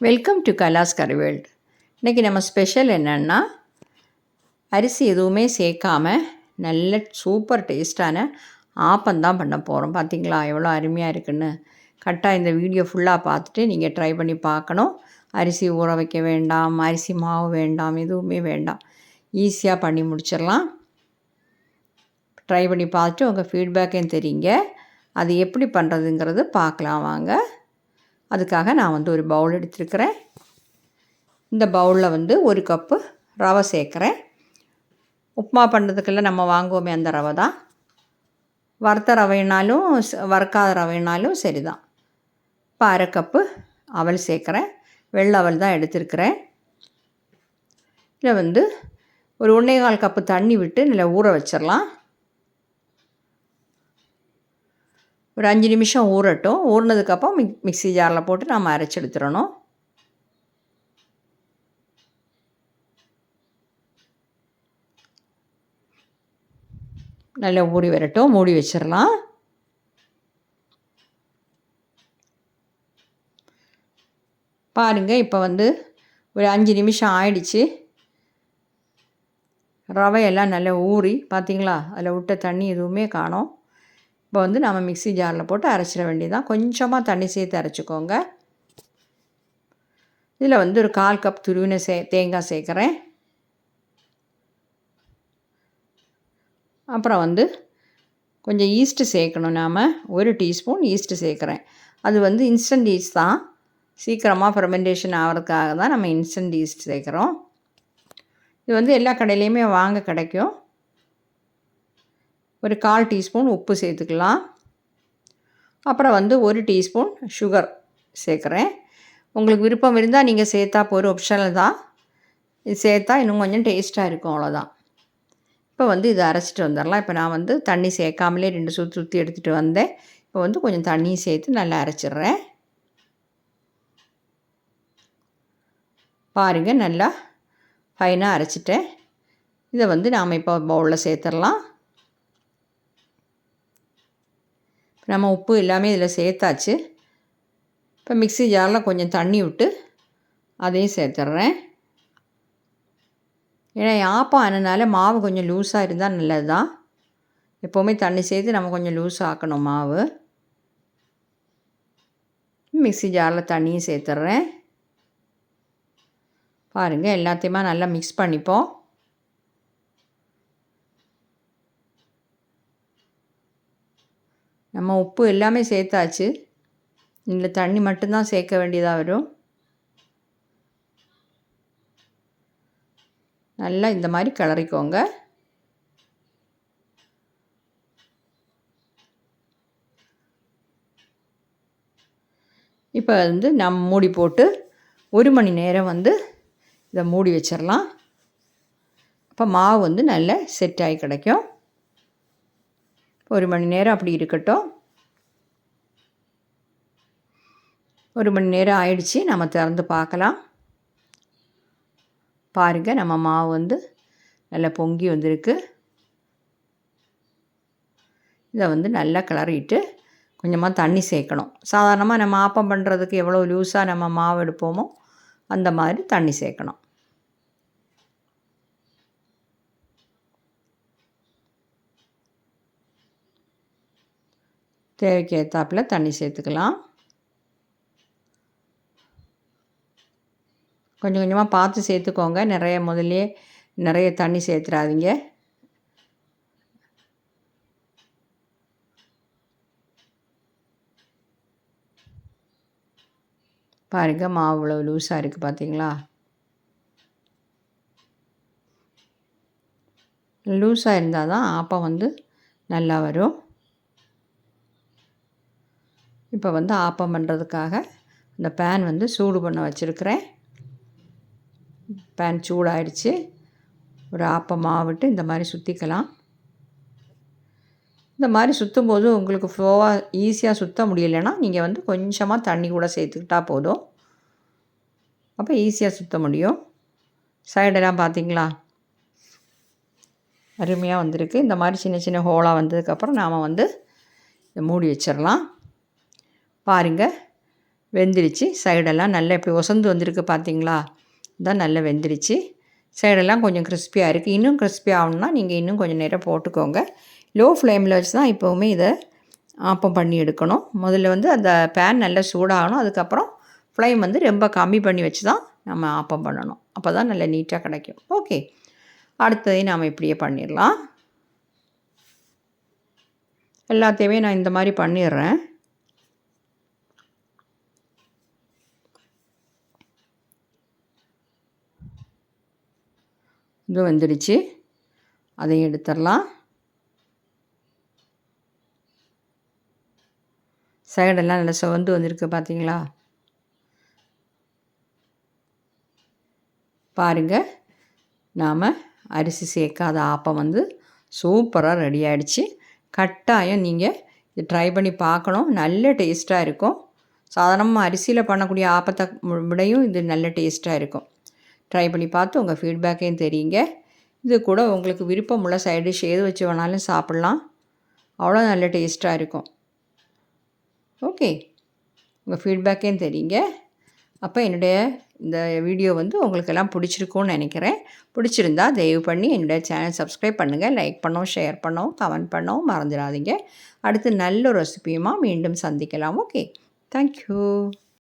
Welcome to கலாஸ் கரிவேல்ட் இன்றைக்கி நம்ம special என்னென்னா அரிசி எதுவுமே சேர்க்காம நல்ல சூப்பர் டேஸ்ட்டான ஆப்பந்தான் பண்ண போகிறோம் பார்த்தீங்களா எவ்வளோ அருமையாக இருக்குன்னு. கரெக்டாக இந்த வீடியோ ஃபுல்லாக பார்த்துட்டு நீங்கள் ட்ரை பண்ணி பார்க்கணும். அரிசி ஊற வைக்க வேண்டாம் அரிசி மாவு வேண்டாம் எதுவுமே வேண்டாம். ஈஸியாக பண்ணி முடிச்சிடலாம். ட்ரை பண்ணி பார்த்துட்டு உங்கள் ஃபீட்பேக்கையும் தெரியுங்க. அது எப்படி பண்ணுறதுங்கிறது பார்க்கலாம் வாங்க. அதுக்காக நான் வந்து ஒரு பவுல் எடுத்துருக்கிறேன். இந்த பவுலில் வந்து ஒரு கப்பு ரவை சேர்க்குறேன். உப்புமா பண்ணுறதுக்கெல்லாம் நம்ம வாங்குவோமே அந்த ரவை தான். வறுத்த ரவைனாலும் வறுக்காத ரவைனாலும் சரி தான் இப்போ அரை கப்பு அவல் சேர்க்குறேன். வெள்ளை அவல் தான் எடுத்துருக்கிறேன். இதில் வந்து ஒரு ஒன்றே கால் கப்பு தண்ணி விட்டு நல்லா ஊற வச்சிடலாம் ஒரு அஞ்சு நிமிஷம் ஊறட்டும். ஊறினதுக்கப்புறம் மிக் மிக்ஸி ஜாரில் போட்டு நம்ம அரைச்சி எடுத்துடணும். நல்லா ஊறி வரட்டும். மூடி வச்சிடலாம். பாருங்கள் இப்போ வந்து ஒரு அஞ்சு நிமிஷம் ஆயிடுச்சு. ரவையெல்லாம் நல்லா ஊறி பார்த்திங்களா அதில் விட்ட தண்ணி எதுவுமே காணும். இப்போ வந்து நம்ம மிக்ஸி ஜாரில் போட்டு அரைச்சிட வேண்டியதான் கொஞ்சமாக தண்ணி சேர்த்து அரைச்சிக்கோங்க. இதில் வந்து ஒரு கால் கப் துருவின சே தேங்காய் சேர்க்குறேன். அப்புறம் வந்து கொஞ்சம் ஈஸ்ட்டு சேர்க்கணும் நாம். ஒரு டீஸ்பூன் ஈஸ்ட்டு சேர்க்குறேன். அது வந்து இன்ஸ்டன்ட் ஈஸ்ட் தான். சீக்கிரமாக ஃபெர்மெண்டேஷன் ஆகிறதுக்காக தான் நம்ம இன்ஸ்டன்ட் ஈஸ்ட் சேர்க்குறோம். இது வந்து எல்லா கடையிலையுமே வாங்க கிடைக்கும். ஒரு கால் டீஸ்பூன் உப்பு சேர்த்துக்கலாம். அப்புறம் வந்து ஒரு டீஸ்பூன் சுகர் சேர்க்குறேன். உங்களுக்கு விருப்பம் இருந்தால் நீங்கள் சேர்த்தா போகிற ஆப்ஷனில் தான் இது சேர்த்தா இன்னும் கொஞ்சம் டேஸ்ட்டாக இருக்கும் அவ்வளோதான் இப்போ வந்து இதை அரைச்சிட்டு வந்துடலாம். இப்போ நான் வந்து தண்ணி சேர்க்காமலே ரெண்டு சுற்றி சுற்றி எடுத்துகிட்டு வந்தேன். இப்போ வந்து கொஞ்சம் தண்ணியும் சேர்த்து நல்லா அரைச்சிட்றேன். பாருங்கள் நல்லா ஃபைனாக அரைச்சிட்டேன். இதை வந்து நாம் இப்போ பவுலில் சேர்த்துடலாம். நம்ம உப்பு எல்லாமே இதில் சேர்த்தாச்சு. இப்போ மிக்ஸி ஜாரில் கொஞ்சம் தண்ணி விட்டு அதையும் சேர்த்துட்றேன். ஏன்னா ஆப்பம் ஆனதுனால மாவு கொஞ்சம் லூஸாக இருந்தால் நல்லது தான். எப்போவுமே தண்ணி சேர்த்து நம்ம கொஞ்சம் லூஸ் ஆக்கணும் மாவு. மிக்ஸி ஜாரில் தண்ணியும் சேர்த்துட்றேன். பாருங்கள் எல்லாத்தையுமே நல்லா மிக்ஸ் பண்ணிப்போம். நம்ம உப்பு எல்லாமே சேர்த்தாச்சு. இதில் தண்ணி மட்டும்தான் சேர்க்க வேண்டியதாக வரும். நல்லா இந்த மாதிரி கிளறிக்கோங்க. இப்போ வந்து நம்ம மூடி போட்டு ஒரு மணி நேரம் வந்து இதை மூடி வச்சிடலாம் அப்போ மாவு வந்து நல்லா செட் ஆகி கிடைக்கும். ஒரு மணி நேரம் அப்படி இருக்கட்டும். ஒரு மணி நேரம் ஆயிடுச்சு. நம்ம திறந்து பார்க்கலாம். பாருங்கள் நம்ம மாவு வந்து நல்லா பொங்கி வந்திருக்கு. இதை வந்து நல்லா கிளறிட்டு கொஞ்சமாக தண்ணி சேர்க்கணும். சாதாரணமாக நம்ம ஆப்பம் பண்ணுறதுக்கு எவ்வளோ லூஸாக நம்ம மாவு எடுப்போமோ அந்த மாதிரி தண்ணி சேர்க்கணும். தேவைக்கு ஏற்றாப்பில் தண்ணி சேர்த்துக்கலாம். கொஞ்சம் கொஞ்சமாக பார்த்து சேர்த்துக்கோங்க. நிறைய முதல்ல நிறைய தண்ணி சேர்த்துறாதீங்க. பாருங்கள் மாவு இவ்வளோ லூஸாக இருக்குது பார்த்தீங்களா லூஸாக இருந்தால் தான் ஆப்பம் வந்து நல்லா வரும். இப்போ வந்து ஆப்பம் பண்ணுறதுக்காக இந்த பேன் வந்து சூடு பண்ண வச்சுருக்கிறேன். பேன் சூடாயிடுச்சு. ஒரு ஆப்பம் மாவிட்டு இந்த மாதிரி சுற்றிக்கலாம் இந்த மாதிரி சுற்றும் போது உங்களுக்கு ஃப்ளோவாக ஈஸியாக சுற்ற முடியலைன்னா நீங்கள் வந்து கொஞ்சமாக தண்ணி கூட சேர்த்துக்கிட்டா போதும். அப்போ ஈஸியாக சுற்ற முடியும். சைடெல்லாம் பார்த்தீங்களா அருமையாக வந்திருக்கு. இந்த மாதிரி சின்ன சின்ன ஹோலாக வந்ததுக்கப்புறம் நாம் வந்து இதை மூடி வச்சிடலாம். பாருங்கள் வெந்துருச்சு. சைடெல்லாம் நல்லா இப்படி ஒசந்து வந்திருக்கு பார்த்தீங்களா இதான் நல்லா வெந்துருச்சு. சைடெல்லாம் கொஞ்சம் கிறிஸ்பியாக இருக்குது இன்னும் கிறிஸ்பி ஆகணும்னா நீங்கள் இன்னும் கொஞ்சம் நேரம் போட்டுக்கோங்க. லோ ஃப்ளேமில் வச்சு தான் இப்போவுமே இதை ஆப்பம் பண்ணி எடுக்கணும். முதல்ல வந்து அந்த பேன் நல்லா சூடாகணும். அதுக்கப்புறம் ஃப்ளேம் வந்து ரொம்ப கம்மி பண்ணி வச்சு தான் நம்ம ஆப்பம் பண்ணணும். அப்போ தான் நல்லா நீட்டாக கிடைக்கும். ஓகே அடுத்ததையும் நாம் இப்படியே பண்ணிடலாம். எல்லாத்தையுமே நான் இந்த மாதிரி பண்ணிடுறேன். இது வந்துடுச்சு. அதையும் எடுத்துடலாம். சைடெல்லாம் நல்லா சிவந்து வந்திருக்கு பார்த்தீங்களா பாருங்கள் நாம் அரிசி சேர்க்காத ஆப்பம் வந்து சூப்பராக ரெடி ஆகிடுச்சு கட்டாயம் நீங்கள் இது ட்ரை பண்ணி பார்க்கணும். நல்ல டேஸ்ட்டாக இருக்கும். சாதாரணமாக அரிசியில் பண்ணக்கூடிய ஆப்பத்தை விடையும் இது நல்ல டேஸ்ட்டாக இருக்கும். ட்ரை பண்ணி பார்த்து உங்கள் ஃபீட்பேக்கையும் தெரியுங்க. இது கூட உங்களுக்கு விருப்பமுள்ள சைடு டிஷ் எது வச்சு வேணாலும் சாப்பிட்லாம். அவ்வளோ நல்ல டேஸ்ட்டாக இருக்கும். ஓகே உங்கள் ஃபீட்பேக்கையும் தெரியுங்க. அப்போ என்னுடைய இந்த வீடியோ வந்து உங்களுக்கெல்லாம் பிடிச்சிருக்கும்னு நினைக்கிறேன். பிடிச்சிருந்தா தயவு பண்ணி என்னுடைய சேனல் சப்ஸ்கிரைப் பண்ணுங்கள் லைக் பண்ணவும் ஷேர் பண்ணவும் கமெண்ட் பண்ணவும் மறந்துடாதீங்க. அடுத்து நல்ல ரெசிபியுமா மீண்டும் சந்திக்கலாம். Okay thank you